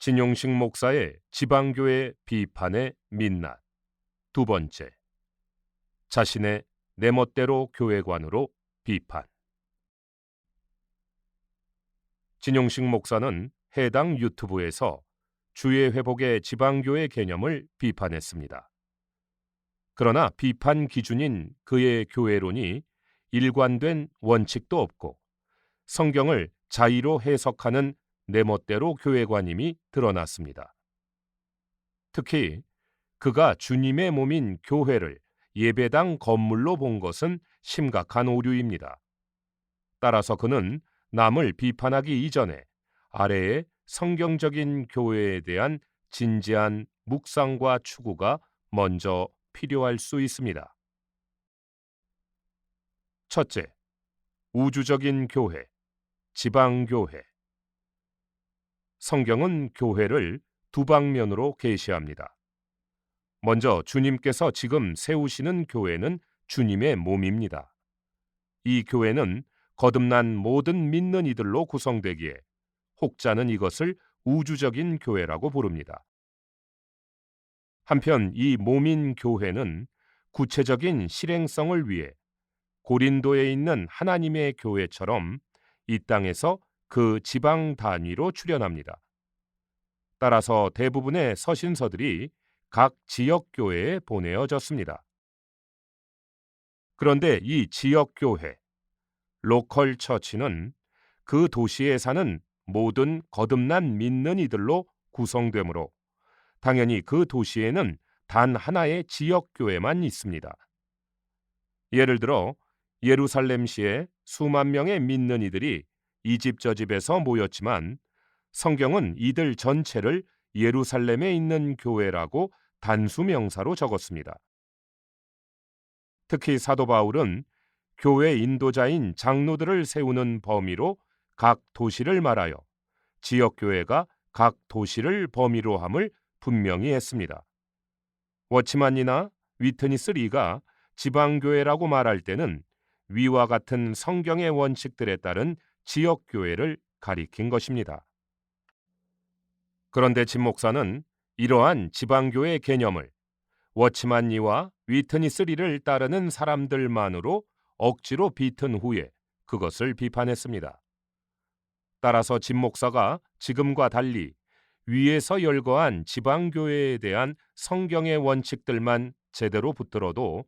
진용식 목사의 지방교회 비판의 민낯 두 번째 자신의 내 멋대로 교회관으로 비판 진용식 목사는 해당 유튜브에서 주의 회복의 지방교회 개념을 비판했습니다. 그러나 비판 기준인 그의 교회론이 일관된 원칙도 없고 성경을 자의로 해석하는 내 멋대로 교회관임이 드러났습니다. 특히 그가 주님의 몸인 교회를 예배당 건물로 본 것은 심각한 오류입니다. 따라서 그는 남을 비판하기 이전에 아래의 성경적인 교회에 대한 진지한 묵상과 추구가 먼저 필요할 수 있습니다. 첫째, 우주적인 교회, 지방교회. 성경은 교회를 두 방면으로 계시합니다. 먼저 주님께서 지금 세우시는 교회는 주님의 몸입니다. 이 교회는 거듭난 모든 믿는 이들로 구성되기에 혹자는 이것을 우주적인 교회라고 부릅니다. 한편 이 몸인 교회는 구체적인 실행성을 위해 고린도에 있는 하나님의 교회처럼 이 땅에서 그 지방 단위로 출현합니다. 따라서 대부분의 서신서들이 각 지역 교회에 보내어졌습니다. 그런데 이 지역 교회, 로컬 처치는 그 도시에 사는 모든 거듭난 믿는 이들로 구성되므로 당연히 그 도시에는 단 하나의 지역 교회만 있습니다. 예를 들어 예루살렘시에 수만 명의 믿는 이들이 이 집 저 집에서 모였지만 성경은 이들 전체를 예루살렘에 있는 교회라고 단수 명사로 적었습니다. 특히 사도 바울은 교회 인도자인 장로들을 세우는 범위로 각 도시를 말하여 지역 교회가 각 도시를 범위로 함을 분명히 했습니다. 워치만이나 위트니스 리가 지방 교회라고 말할 때는 위와 같은 성경의 원칙들에 따른 지역 교회를 가리킨 것입니다. 그런데 진 목사는 이러한 지방교회 개념을 워치만니와 위트니스리를 따르는 사람들만으로 억지로 비튼 후에 그것을 비판했습니다. 따라서 진 목사가 지금과 달리 위에서 열거한 지방교회에 대한 성경의 원칙들만 제대로 붙들어도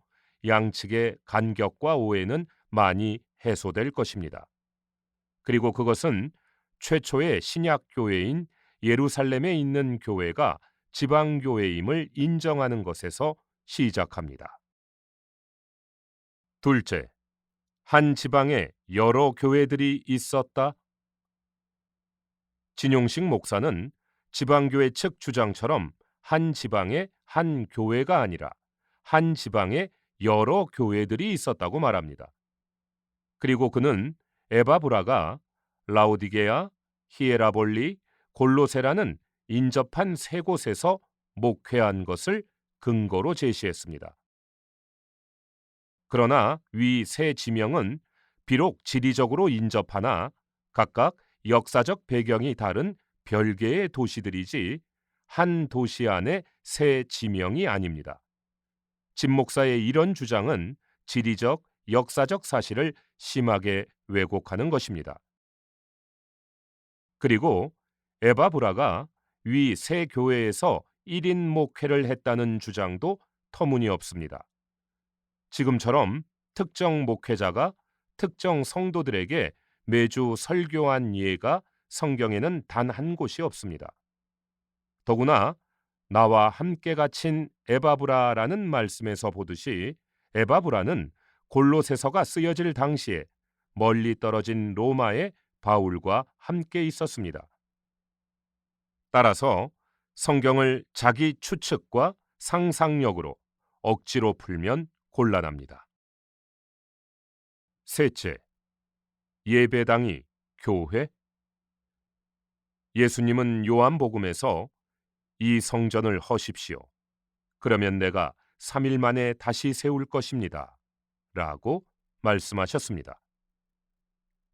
양측의 간격과 오해는 많이 해소될 것입니다. 그리고 그것은 최초의 신약 교회인 예루살렘에 있는 교회가 지방 교회임을 인정하는 것에서 시작합니다. 둘째, 한 지방에 여러 교회들이 있었다. 진용식 목사는 지방교회 측 주장처럼 한 지방에 한 교회가 아니라 한 지방에 여러 교회들이 있었다고 말합니다. 그리고 그는 에바브라가 라우디게아, 히에라볼리, 골로세라는 인접한 세 곳에서 목회한 것을 근거로 제시했습니다. 그러나 위 세 지명은 비록 지리적으로 인접하나 각각 역사적 배경이 다른 별개의 도시들이지 한 도시 안에 세 지명이 아닙니다. 진 목사의 이런 주장은 지리적, 역사적 사실을 심하게 왜곡하는 것입니다. 그리고 에바브라가 위 세 교회에서 1인 목회를 했다는 주장도 터무니없습니다. 지금처럼 특정 목회자가 특정 성도들에게 매주 설교한 예가 성경에는 단 한 곳이 없습니다. 더구나 나와 함께 갇힌 에바브라라는 말씀에서 보듯이 에바브라는 골로새서가 쓰여질 당시에 멀리 떨어진 로마의 바울과 함께 있었습니다. 따라서 성경을 자기 추측과 상상력으로 억지로 풀면 곤란합니다. 셋째, 예배당이 교회? 예수님은 요한복음에서 이 성전을 허십시오. 그러면 내가 3일 만에 다시 세울 것입니다. 라고 말씀하셨습니다.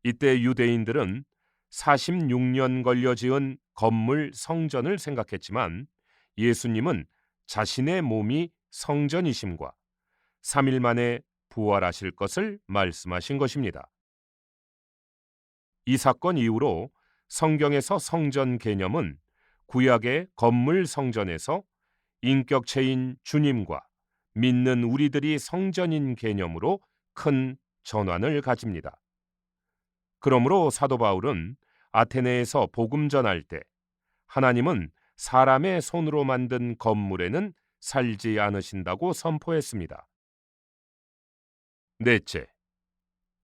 이때 유대인들은 46년 걸려 지은 건물 성전을 생각했지만 예수님은 자신의 몸이 성전이심과 3일 만에 부활하실 것을 말씀하신 것입니다. 이 사건 이후로 성경에서 성전 개념은 구약의 건물 성전에서 인격체인 주님과 믿는 우리들이 성전인 개념으로 큰 전환을 가집니다. 그러므로 사도 바울은 아테네에서 복음 전할 때 하나님은 사람의 손으로 만든 건물에는 살지 않으신다고 선포했습니다. 넷째,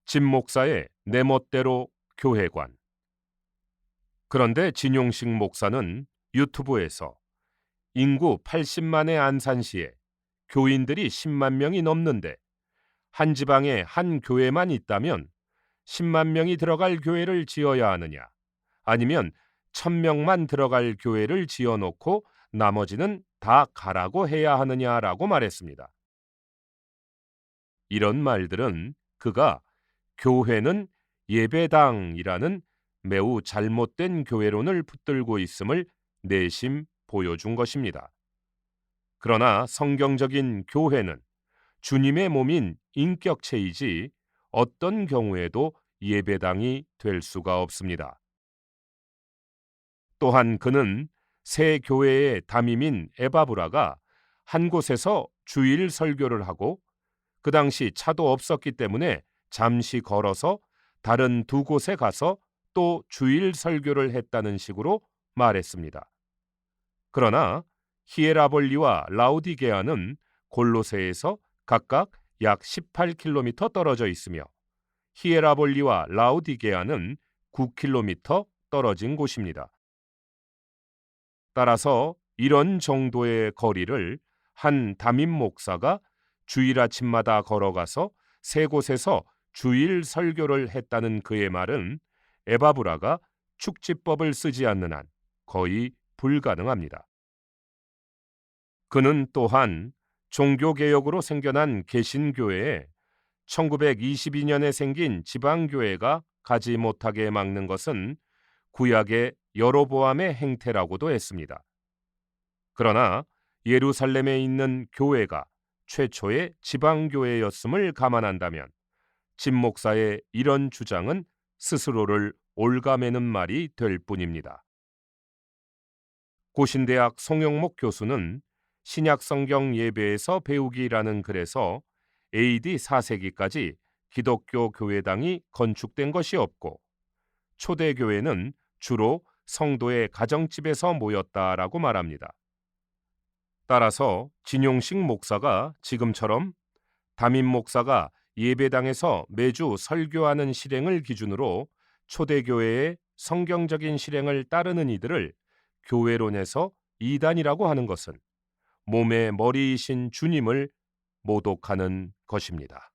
진 목사의 내 멋대로 교회관. 그런데 진용식 목사는 유튜브에서 인구 80만의 안산시에 교인들이 10만 명이 넘는데 한 지방에 한 교회만 있다면 10만 명이 들어갈 교회를 지어야 하느냐 아니면 1000명만 들어갈 교회를 지어 놓고 나머지는 다 가라고 해야 하느냐라고 말했습니다. 이런 말들은 그가 교회는 예배당이라는 매우 잘못된 교회론을 붙들고 있음을 내심 보여준 것입니다. 그러나 성경적인 교회는 주님의 몸인 인격체이지 어떤 경우에도 예배당이 될 수가 없습니다. 또한 그는 새 교회의 담임인 에바브라가 한 곳에서 주일 설교를 하고 그 당시 차도 없었기 때문에 잠시 걸어서 다른 두 곳에 가서 또 주일 설교를 했다는 식으로 말했습니다. 그러나 히에라볼리와 라우디게아는 골로새에서 각각 약 18km 떨어져 있으며 히에라볼리와 라우디게아는 9km 떨어진 곳입니다. 따라서 이런 정도의 거리를 한 담임 목사가 주일 아침마다 걸어가서 세 곳에서 주일 설교를 했다는 그의 말은 에바브라가 축지법을 쓰지 않는 한 거의 불가능합니다. 그는 또한 종교개혁으로 생겨난 개신교회에 1922년에 생긴 지방교회가 가지 못하게 막는 것은 구약의 여로보암의 행태라고도 했습니다. 그러나 예루살렘에 있는 교회가 최초의 지방교회였음을 감안한다면 진 목사의 이런 주장은 스스로를 올가매는 말이 될 뿐입니다. 고신대학 송영목 교수는 신약 성경 예배에서 배우기라는 글에서 AD 4세기까지 기독교 교회당이 건축된 것이 없고 초대교회는 주로 성도의 가정집에서 모였다라고 말합니다. 따라서 진용식 목사가 지금처럼 담임 목사가 예배당에서 매주 설교하는 실행을 기준으로 초대교회의 성경적인 실행을 따르는 이들을 교회론에서 이단이라고 하는 것은 몸의 머리이신 주님을 모독하는 것입니다.